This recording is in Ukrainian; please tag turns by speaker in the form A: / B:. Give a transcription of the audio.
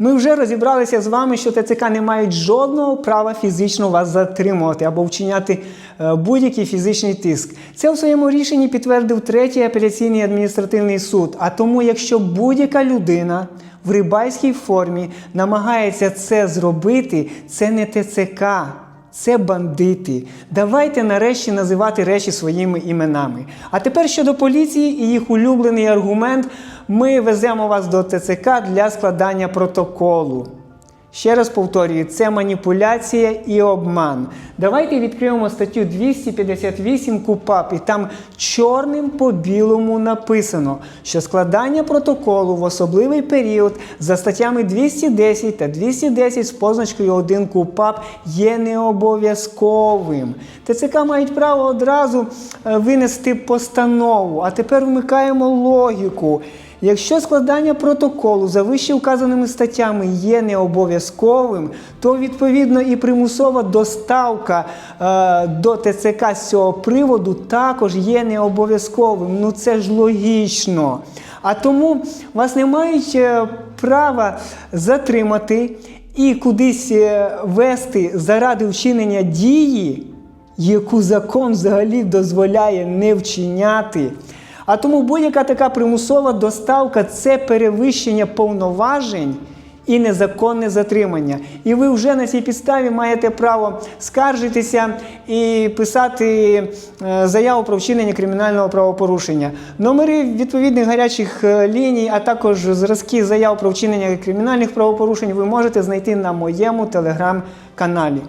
A: Ми вже розібралися з вами, що ТЦК не мають жодного права фізично вас затримувати або вчиняти е, будь-який фізичний тиск. Це у своєму рішенні підтвердив третій апеляційний адміністративний суд. А тому, якщо будь-яка людина в рибальській формі намагається це зробити, це не ТЦК. Це бандити. Давайте нарешті називати речі своїми іменами. А тепер щодо поліції і їх улюблений аргумент: ми веземо вас до ТЦК для складання протоколу. Ще раз повторюю, це маніпуляція і обман. Давайте відкриємо статтю 258 КУПАП, і там чорним по білому написано, що складання протоколу в особливий період за статтями 210 та 210 з позначкою 1 КУПАП є необов'язковим. ТЦК мають право одразу е, винести постанову. А тепер вмикаємо логіку. Якщо складання протоколу за вище вказаними статтями є необов'язковим, то відповідно і примусова доставка е, до ТЦК з цього приводу також є необов'язковим. Ну це ж логічно. А тому вас не мають е, права затримати і кудись е, вести заради вчинення дії, яку закон взагалі дозволяє не вчиняти. А тому будь-яка така примусова доставка це перевищення повноважень і незаконне затримання. І ви вже на цій підставі маєте право скаржитися і писати е, заяву про вчинення кримінального правопорушення. Номери відповідних гарячих е, ліній, а також зразки заяв про вчинення кримінальних правопорушень ви можете знайти на моєму телеграм-каналі.